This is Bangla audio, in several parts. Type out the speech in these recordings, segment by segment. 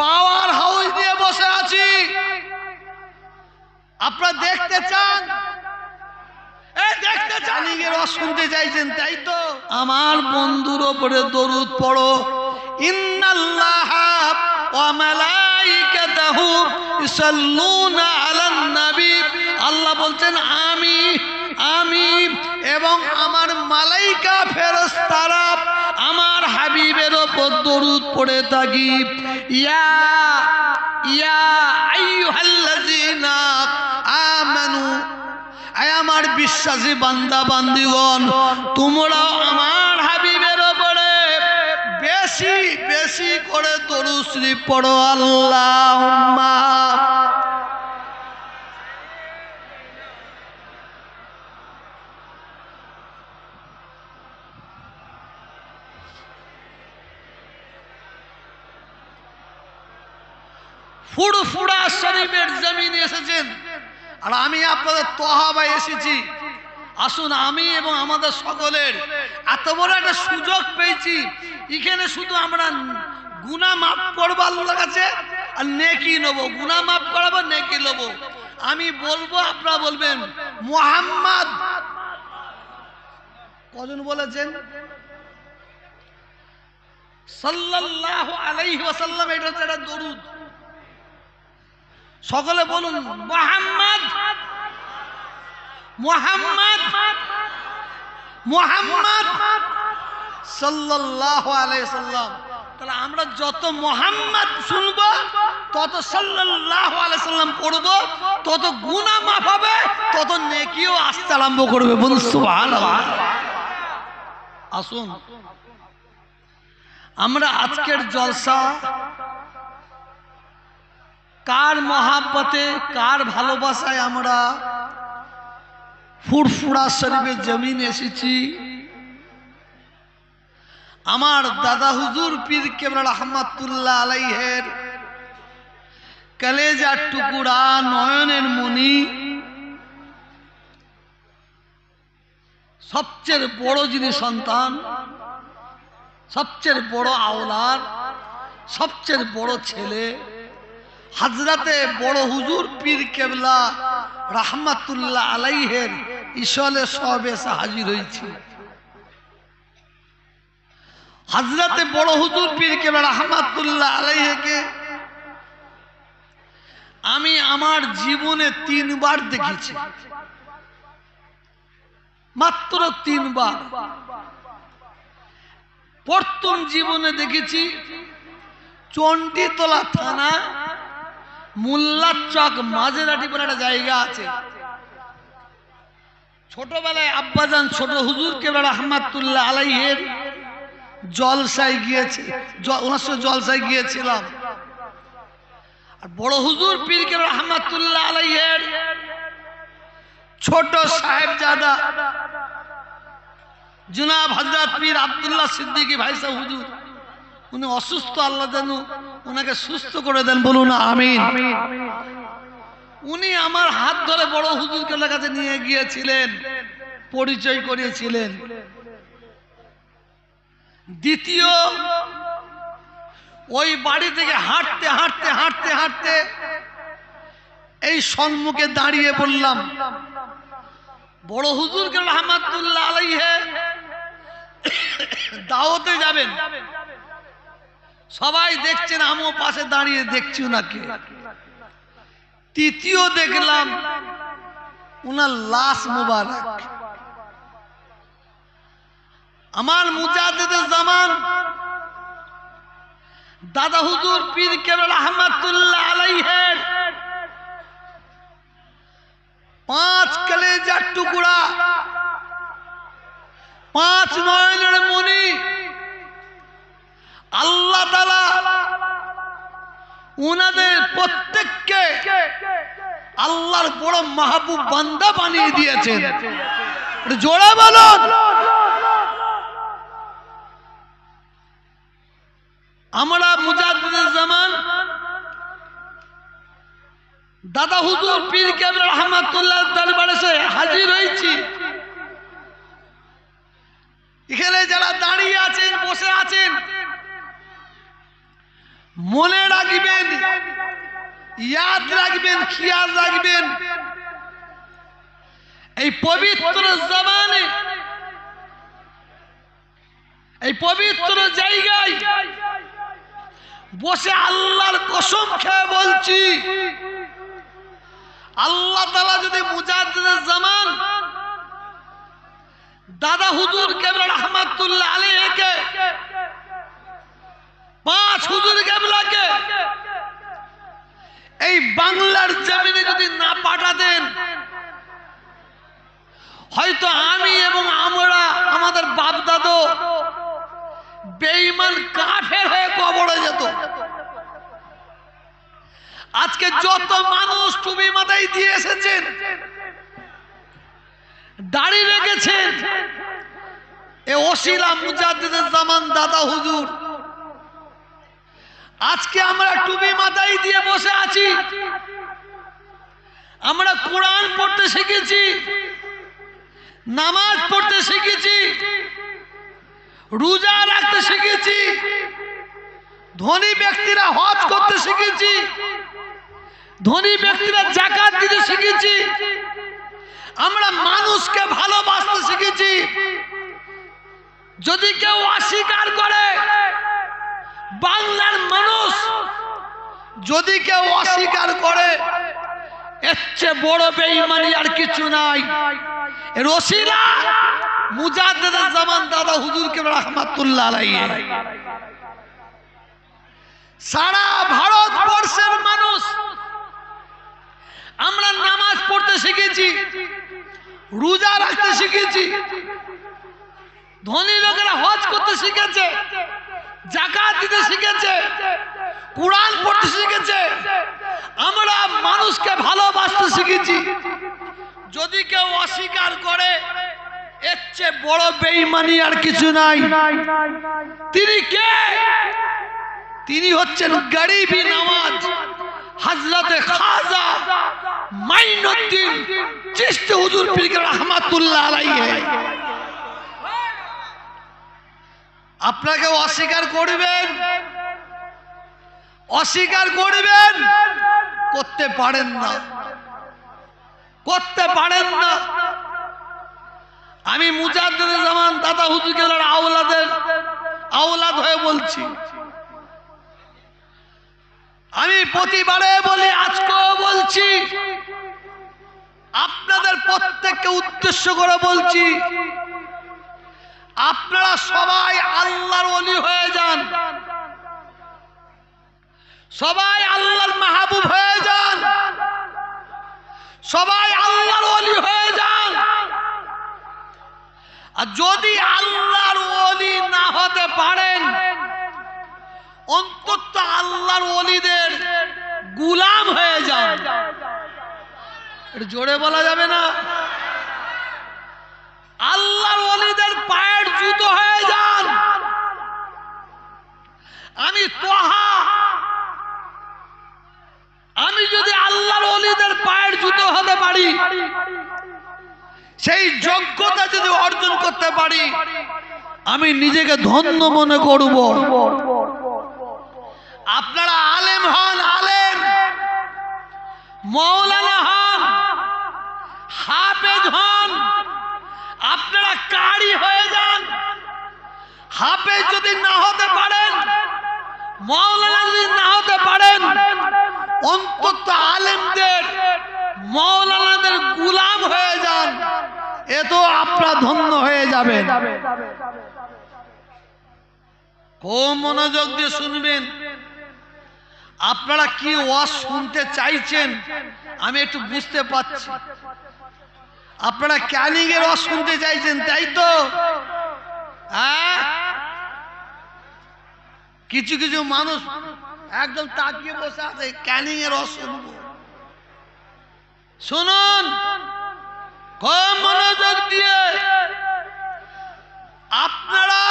পাওয়ার হাউস দিয়ে বসে আছি। আপনারা দেখতে চান? দেখতে চান? রস শুনতে চাইছেন তাই তো? আমার বন্ধুর ওপরে দরুদ পড়ো। ইন্নাল্লাহ ওয়া মালাইকাতাহু ইসাল্লুনা আলান নবী। আল্লাহ বলছেন আমি আমি এবং আমার মালাইকা ফেরেশতারা আমার হাবিবের ওপর দরুদ পড়ে থাকি। ইয়া ইয়া আইয়ুহাল্লাযীনা আমানু। আয় আমার বিশ্বাসী বান্দা, বান্দিগণ তোমরা আমার হাবিবের ওপরে বেশি বেশি করে তরুশ্রী পড়ো। আল্লাহ ফুড়ফুড়া শরীফের জমিনে এসেছেন। আর আমি আপনাদের তহাবায় এসেছি। আসুন, আমি এবং আমাদের সকলের এত বড় একটা সুযোগ পেয়েছি। এখানে শুধু আমরা গুনা মাফ করব আল্লাহর কাছে আর নেকি নেব। গুনা মাফ করাবো নেকি নেব। আমি বলব, আপনারা বলবেন, মোহাম্মদ। কজন বলেছেন? সাল্লাল্লাহু আলাইহি ওয়াসাল্লাম, এটা হচ্ছে একটা দরুদ। সকলে বলুন, মোহাম্মদ মোহাম্মদ মোহাম্মদ সাল্লাল্লাহু আলাইহি সাল্লাম। তাহলে আমরা যত মোহাম্মদ শুনব, তত সাল্লাল্লাহু আলাইহি সাল্লাম পড়ব, তত গুনাহ মাফ হবে, তত নেকিও আসতে আরম্ভ করবে। বলুন, সুবহানাল্লাহ। আসুন, আমরা আজকের জলসা কার মহাব্বতে, কার ভালোবাসায় আমরা ফুরফুরা শরীফের জমিন এসেছি? আমার দাদা হুজুর পীর কেবল রহমাতুল্লাহ আলাইহের কলেজার টুকুরা নয়নের মণি। সবচেয়ে বড় যিনি সন্তান, সবচেয়ে বড় আওলার সবচেয়ে বড় ছেলে হাজরাতে বড় হুজুর পীর কেবলা রাহমাতুল্লাহ আলাইহের ইসলে সব এসে হাজির হয়েছি। হাজরাতে বড় হুজুর পীর কেবলা রাহমাতুল্লাহ আলাইহেকে আমি আমার জীবনে তিনবার দেখেছি। মাত্র তিনবার। প্রথম জীবনে দেখেছি চণ্ডীতলা থানা মোল্লা চক মাঝেরাটি বলে একটা জায়গা আছে। ছোটবেলায় আব্বাজান ছোট হুজুর কেবল আহমাদুল্লাহ আলাইহের জলসায় গিয়েছে। ওনার সঙ্গে জলসায় গিয়েছিলাম। আর বড় হুজুর পীর কেবল আহমাদুল্লাহ আলাইহের ছোট সাহেবজাদা। জুনাব হজরত পীর আব্দুল্লাহ সিদ্দিকী ভাই সাহেব হুজুর, উনি অসুস্থ, আল্লাহ যেন ওনাকে সুস্থ করে দেন বলুন আমিন। উনি আমার হাত ধরে বড় হুজুরকে কাছে নিয়ে গিয়েছিলেন পরিচয় করিয়েছিলেন। দ্বিতীয় ওই বাড়ি থেকে হাঁটতে হাঁটতে হাঁটতে হাঁটতে এই সম্মুখে দাঁড়িয়ে বললাম বড় হুজুরকে রহমাতুল্লাহ আলাইহে দাওয়াতে যাবেন। সবাই দেখছেন, আমিও পাশে দাঁড়িয়ে দেখছি ওনাকে তৃতীয় দেখলাম ওনার লাশ মুবারক। আমার মুজাহিদের জামান, দাদা হুজুর পীর কেবল আহমদুল্লাহ আলাইহের। পাঁচ কলেজার টুকরা, পাঁচ নয়নের মণি আল্লাহ তালা উনাদের প্রত্যেককে আল্লাহর বড় মাহবুব বান্দা বানিয়ে দিয়েছেন। জোড়া বলুন। আমরা মুজাদ্দিদের জামান দাদা হুজুর পীর কেবল রহমাতুল্লাহ দরবারে হাজির হয়েছি। এখানে যারা দাঁড়িয়ে আছেন, বসে আছেন মনে রাখবেন, ইয়াদ রাখবেন, খেয়াল রাখবেন। এই পবিত্র জমানে, এই পবিত্র জায়গায় বসে আল্লাহর কসম খেয়ে বলছি, আল্লাহ তালা যদি মুজাদ্দিদের জামান, দাদা হুজুর কেবলা রহমাতুল্লাহ আলীকে পাঁচ হুজুর কেবলাকে এই বাংলার জমিনে যদি না পাঠাতেন, হয়তো আমি এবং আমরা, আমাদের বাপ দাদু বেঈমান কাফের হয়ে কবরে যেত। আজকে যত মানুষ টুপি মাথায় দিয়ে এসেছেন, দাড়ি রেখেছেন, এ ওসিলা মুজাদ্দিদের জামান দাদা হুজুর আজকে আমরা টুপি মাথায় দিয়ে বসে আছি। আমরা কোরআন পড়তে শিখেছি। নামাজ পড়তে শিখেছি। রোজা রাখতে শিখেছি। ধনী ব্যক্তিরা হজ করতে শিখেছি। ধনী ব্যক্তিরা জাকাত দিতে শিখেছি। আমরা মানুষকে ভালোবাসতে শিখেছি। যদি কেউ অস্বীকার করে বাংলার মানুষ যদি কেউ অস্বীকার করে, এর চেয়ে বড় বেঈমানি আর কিছু নাই। রসিলা মুজাদ্দিদের জামান দাদা হুজুরকে রহমাতুল্লাহ আলাইহি। সারা ভারতবর্ষের মানুষ, আমরা নামাজ পড়তে শিখেছি, রোজা রাখতে শিখেছি, ধনী লোকেরা হজ করতে শিখেছে জাকাত দিতে শিখেছে, কোরআন পড়তে শিখেছে। আমরা মানুষকে ভালোবাসতে শিখেছি। যদি কেউ অস্বীকার করে, এর চেয়ে বড় বেইমানি আর কিছু নাই। তিনি কে? তিনি হচ্ছেন গরিবি নামাজ হজরতে খাজা মাইনুদ্দিন চিশতি হুজুর পীর রহমাতুল্লাহ আলাইহি। আপনাকে অস্বীকার করবেন। অস্বীকার করবেন। করতে পারেন না। করতে পারেন না। আমি মুজাদ্দিদ জামান দাদা হুজুরকে আওলাদের আওলাদ হয়ে বলছি। আমি প্রতিবারে বলি, আজকেও বলছি। আপনাদের প্রত্যেককে উদ্দেশ্য করে বলছি। আপনারা সবাই আল্লাহর অলি হয়ে যান। সবাই আল্লাহর মাহবুব হয়ে যান। সবাই আল্লাহর অলি হয়ে যান। আর যদি আল্লাহর অলি না হতে পারেন, অন্তত আল্লাহর অলিদের গুলাম হয়ে যান। জোরে বলা যাবে না? আল্লাহর অলিদের পায়ের জুতো হয়ে যান। আমি তোহা। আমি যদি আল্লাহর অলিদের পায়ের জুতো হতে পারি, সেই যোগ্যতা যদি অর্জন করতে পারি, আমি নিজেকে ধন্য মনে করব। আপনারা আলেম হন, আলেম। মৌলানা হন, হাফেজ হন। আপনারা কারি হয়ে যান। হাফেজ যদি না হতে পারেন, মৌলানা যদি না হতে পারেন, অন্তত আলেমদের, মৌলানাদের গুলাম হয়ে যান। এ তো আপনারা ধন্য হয়ে যাবেন। খুব মনোযোগ দিয়ে শুনবেন। আপনারা কি ওয়াজ শুনতে চাইছেন? আমি একটু বুঝতে পারছি। আপনারা ক্যানিং এর ওয়াজ শুনতে চাইছেন, তাই তো? হ্যাঁ? কিছু কিছু মানুষ একদম তাকিয়ে বসে আছে ক্যানিং এর ওয়াজ শুনব। শুনুন, কম মনোযোগ দিয়ে। আপনারা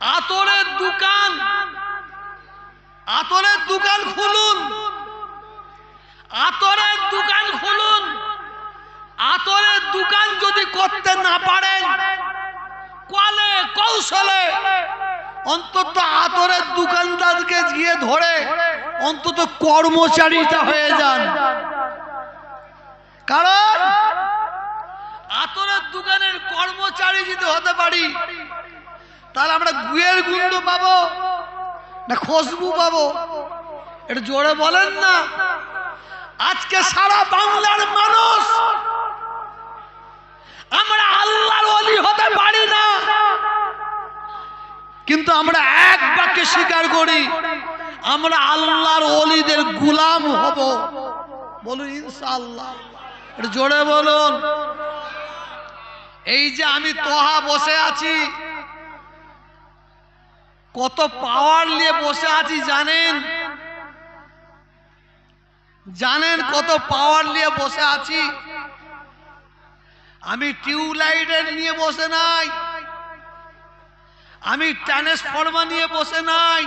আতরের দোকান অন্তত আতরের দোকানদারকে গিয়ে ধরে অন্তত কর্মচারীটা হয়ে যান। কারণ আতরের দোকানের কর্মচারী যদি হতে পারি, তাহলে আমরা গুয়ের গুন্ড পাবো না খুশবু পাবো? এটা জোরে বলেন না। আজকে সারা বাংলার মানুষ আমরা আল্লাহর অলি হতে পারি না কিন্তু আমরা এক বাক্যে স্বীকার করি, আমরা আল্লাহর অলিদের গুলাম হব। বলুন, ইনশাআল্লাহ। এটা জোরে বলুন। এই যে আমি তোহা বসে আছি, কত পাওয়ার নিয়ে বসে আছি জানেন? জানেন কত পাওয়ার নিয়ে বসে আছি? আমি টিউবলাইটের নিয়ে বসে নাই। আমি ট্রান্সফর্মার নিয়ে বসে নাই।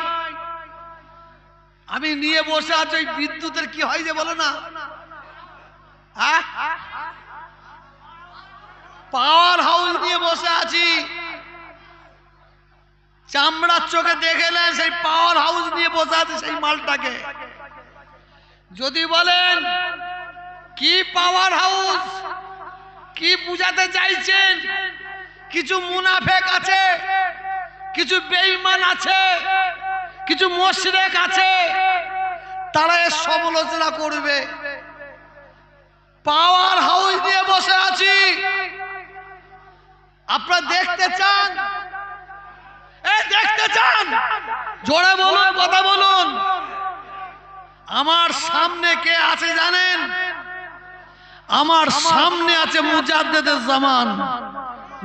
আমি নিয়ে বসে আছি, ওই বিদ্যুতের কি হয় যে বলে না? পাওয়ার হাউস নিয়ে বসে আছি। চামড়ার চোখে দেখেলেন সেই পাওয়ার হাউস নিয়ে বসে আছে সেই মালটাকে। যদি বলেন, কি পাওয়ার হাউস? কি বুঝাতে চাইছেন? কিছু মুনাফেক আছে? কিছু বেঈমান আছে, কিছু মোশরেক আছে, তারা এর সমালোচনা করবে। পাওয়ার হাউস দিয়ে বসে আছি। আপনারা দেখতে চান? এ, দেখতে চান? জোরে বলুন, কথা বলুন। আমার সামনে কে আছে জানেন? আমার সামনে আছে মুজাদ্দেদের জামান।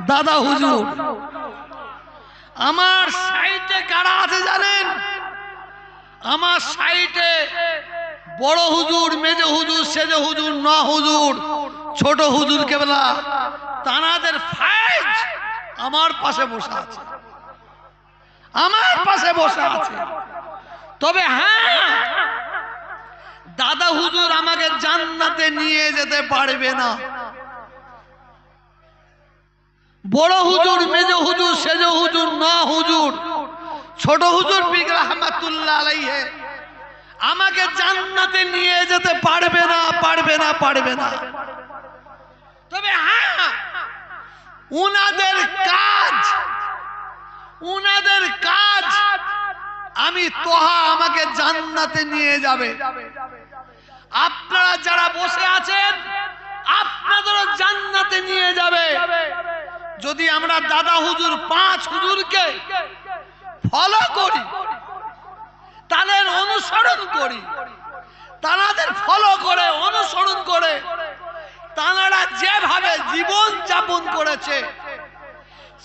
দাদা হুজুর। আমার সাইটে কারা আছে জানেন? আমার সাইটে বড় হুজুর, মেজে হুজুর, সেজে হুজুর, ন হুজুর, ছোট হুজুর কেবলা তানাদের ফাইজ আমার পাশে বসে আছে। আমার পাশে বসে আছে। তবে হ্যাঁ দাদা হুজুর আমাকে জান্নাতে নিয়ে যেতে পারবে না। বড় হুজুর, মেজ হুজুর, সেজ হুজুর, ন হুজুর, ছোট হুজুর আলাইহে। আমাকে জান্নাতে নিয়ে যেতে পারবে না পারবে না পারবে না। তবে হ্যাঁ উনাদের কাজ উনাদের কাজ, আমি তোহা আমাকে জান্নাতে নিয়ে যাবে। আপনারা যারা বসে আছেন, আপনাদেরও জান্নাতে নিয়ে যাবে। যদি আমরা দাদা হুজুর, পাঁচ হুজুরকে ফলো করি, তাদের অনুসরণ করি, তাদের ফলো করে, অনুসরণ করে, তারা যেভাবে জীবন যাপন করেছে,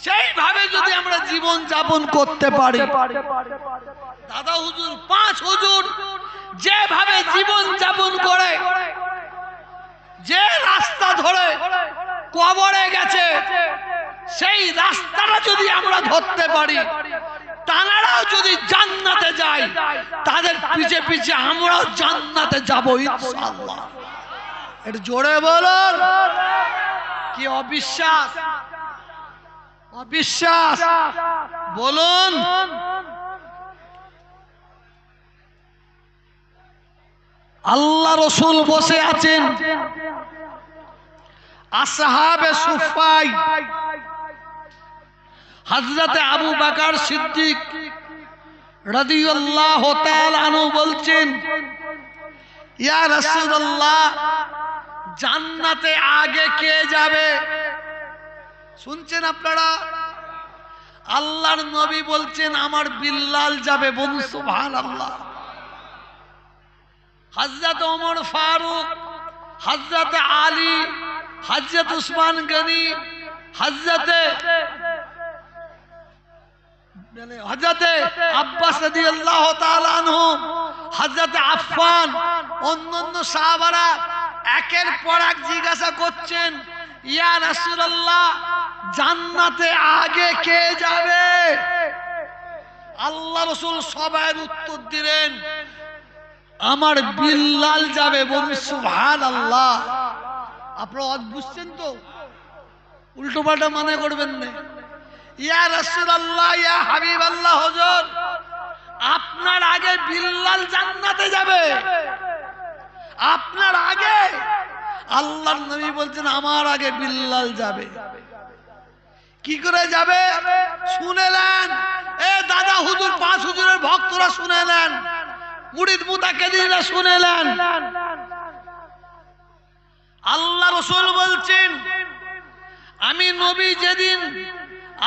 সেইভাবে যদি আমরা জীবন যাপন করতে পারি, দাদা হুজুর, পাঁচ হুজুর যেভাবে জীবন যাপন করে, যে রাস্তা ধরে কবরে গেছে সেই রাস্তাটা যদি আমরা ধরতে পারি, তারাও যদি জান্নাতে যায়, তাদের পিছে পিছে আমরাও জান্নাতে যাব ইনশাআল্লাহ। এটা জোরে বলুন। কি অবিশ্বাস? অবিশ্বাস? বলুন। আল্লাহ রসুল বসে আছেন। আসহাবে সুফাই। হজরতে আবু বাকার সিদ্দিক আনহু বলছেন, ইয়া আগে কে যাবে? শুনছেন আপনারা? আল্লাহর নবী বলছেন, আমার বিল্লাল যাবে বলুন সুবহানাল্লাহ। হযরত ওমর ফারুক, হযরত আলী, হযরত উসমান গনি, হযরতে হজরতে আব্বাস রাদিয়াল্লাহু তাআলা আনহু হজরতে আফফান অন্যান্য সাহাবারা একের পর এক জিজ্ঞাসা করছেন ইয়া রাসূলুল্লাহ জান্নাতে আগে কে যাবে? আল্লাহ রসুল সবাই উত্তর দিলেন আমার বিল্লাল যাবে বলুন আল্লাহ আপনারা বুঝছেন তো? উল্টো পাল্টা মানে করবেন না। ইয়া রাসূলুল্লাহ, ইয়া হাবিবাল্লাহ, হুজুর, আপনার আগে বিল্লাল জান্নাতে যাবে। আপনার আগে আল্লাহর নবী বলছেন, আমার আগে বিল্লাল যাবে। কি করে যাবে? শুনেলেন এ দাদা হুজুর, পাঁচ হুজুরের ভক্তরা শুনেলেন মুড়িদ মুতাকেদিনরা শুনে নেন। আল্লাহ রসুল বলছেন, আমি নবী যেদিন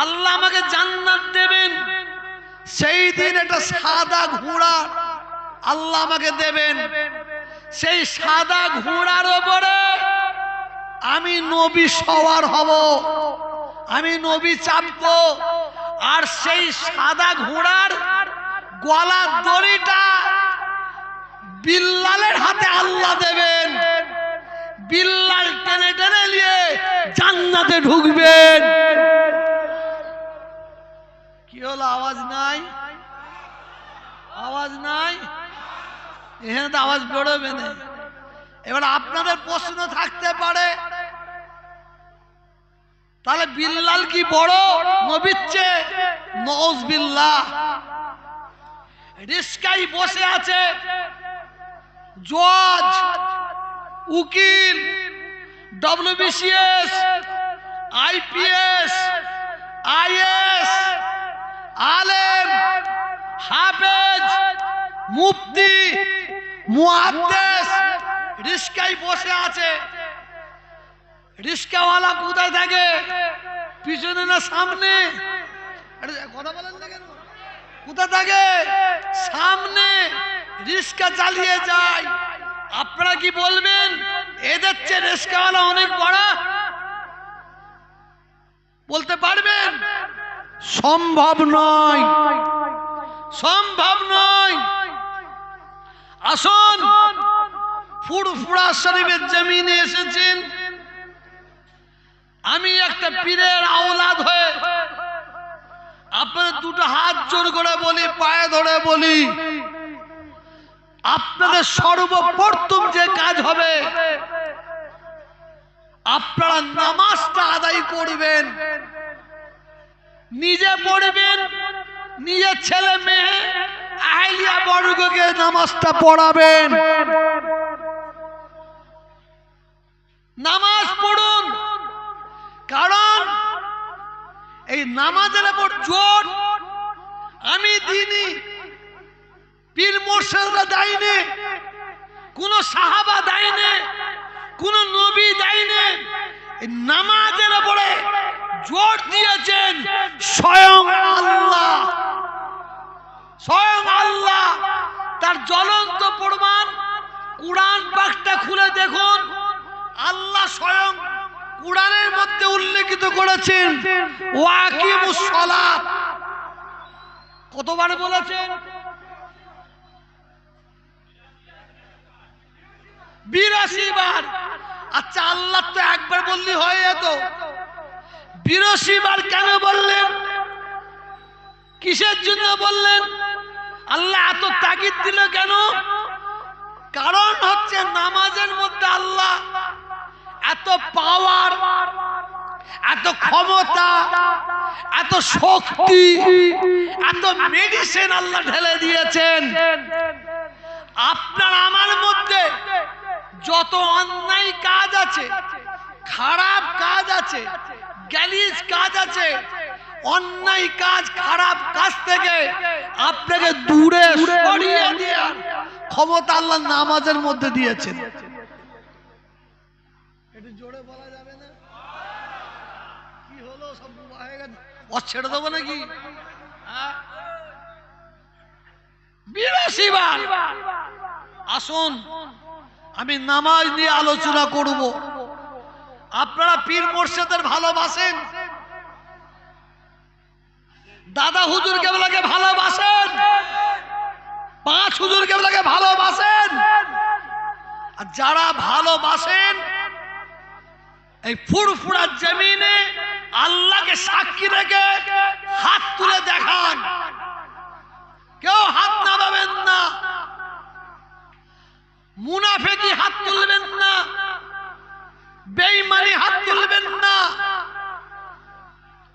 আল্লাহ আমাকে জান্নাত দেবেন। সেই দিন একটা সাদা ঘোড়া আল্লাহ আমাকে দেবেন। সেই সাদা ঘোড়ার ওপরে আমি নবী সওয়ার হব। আমি নবী চাপবো আর সেই সাদা ঘোড়ার গলার দড়িটা বিল্লালের হাতে আল্লাহ দেবেন। বিল্লাল টেনে টেনে নিয়ে জান্নাতে ঢুকবেন। কি হলো, আওয়াজ নাই? আওয়াজ নাই? এখানে তো আওয়াজ বেরোবে না। এবার আপনাদের প্রশ্ন থাকতে পারে, তাহলে বিল্লাল কি বড় নবিচ্ছে নজ বিল্লাহ। রিস্কাই বসে আছে। জজ উকিল, ডব্লিউবিসিএস, আইপিএস, আইএস আলেম, হাফেজ, মুফতি, মুহাদ্দিস রিস্কায় বসে আছে। রিস্কাওয়ালা কোথায় থাকে? পিছনে না সামনে? কথা বলেন না কেন? থাকে? সামনে। রিস্কা চালিয়ে যায়। আপনারা কি বলবেন? এদের চেয়ে রিস্কাওয়ালা অনেক বড়? বলতে পারবেন সম্ভব নয়। সম্ভব নয়। আসুন, ফুরফুরা শরীফের জমিনে এসেছেন। আমি একটা পীরের আওলাদ হয়ে আপনাদের দুটো হাত জোর করে বলি, পায়ে ধরে বলি। আপনাদের সর্বপ্রথম যে কাজ হবে, আপনারা নামাজটা আদায় করবেন। নিজে পড়বেন নিজের ছেলে মেয়ে, আহলিয়া বর্গকে নামাজটা পড়াবেন। নামাজ পড়ুন, কারণ এই নামাজের উপর জোর, আমি দিনই পীর মোর্শেদরা দেয়নি, কোন সাহাবা দেয়নি, কোন নবী দেয়নি। নামাজের উপরে জোর দিয়েছেন স্বয়ং আল্লাহ। স্বয়ং আল্লাহ। তার জ্বলন্ত প্রমাণ কোরআন পাকটা খুলে দেখুন। আল্লাহ স্বয়ং কোরআনের মধ্যে উল্লেখিত করেছেন ওয়াকিমুস সালাত। কতবার বলেছেন? বিরাশি বার। আচ্ছা আল্লাহ তো একবার বললি হয়ে যেত। বিরাশি বার কেন বললেন? কিসের জন্য বললেন? আল্লাহ এত তাগিদ দিল কেন? কারণ হচ্ছে নামাজের মধ্যে আল্লাহ এত পাওয়ার এত ক্ষমতা, এত শক্তি, এত মেডিসিন আল্লাহ ঢেলে দিয়েছেন। আপনার আমার মধ্যে যত অন্যায় কাজ আছে, খারাপ কাজ আছে গ্যালিজ কাজ আছে। অন্যায় কাজ খারাপ কাজ থেকে আপনাকে দূরে সরিয়ে দেওয়ার ক্ষমতা আল্লাহ নামাজের মধ্যে দিয়েছেন। একটু জোরে বলা যাবে না? কি হলো সব ছেড়ে দেবো নাকি? হ্যাঁ? আসুন আমি নামাজ নিয়ে আলোচনা করব। আপনারা পীর মোর্শেদের ভালোবাসেন? দাদা হুজুর কেবলাকে ভালোবাসেন? পাঁচ হুজুর কেবলাকে ভালোবাসেন? আর যারা ভালোবাসেন, এই ফুরফুরার জমিনে আল্লাহকে সাক্ষী রেখে হাত তুলে দেখান। কেউ হাত নামাবেন না। মুনাফেকি হাত তুলবেন না। বেঈমানি হাত তুলবেন না।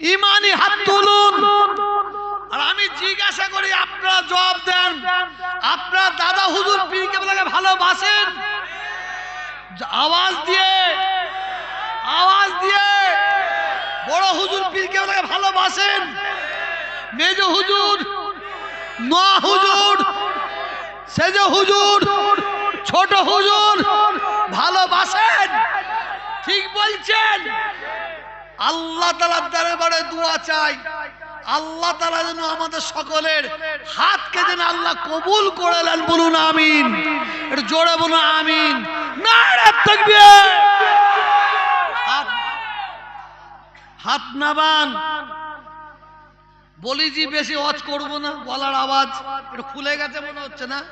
ইমানি হাত তুলুন। আর আমি জিজ্ঞাসা করি, আপনারা জবাব দেন। আপনার দাদা হুজুর পীর কেবলা ভালোবাসেন? আওয়াজ দিয়ে আওয়াজ দিয়ে বড় হুজুর পীর কেবলাকে ভালোবাসেন? মেজ হুজুর নোয়া হুজুর, সেজ হুজুর, ছোট হুজুর, ভালোবাসেন ঠিক বলছেন, আল্লাহ তালার দরবারে দোয়া চাই। আল্লাহ তালা যেন আমাদের সকলের হাতকে যেন আল্লাহ কবুল করে নেন। বলুন আমিন। জোরে বলুন আমিন। হাত- নাবান। বলি যে বেশি ওয়াজ করব না, গলার আওয়াজ। একটু খুলে গেছে মনে হচ্ছে না?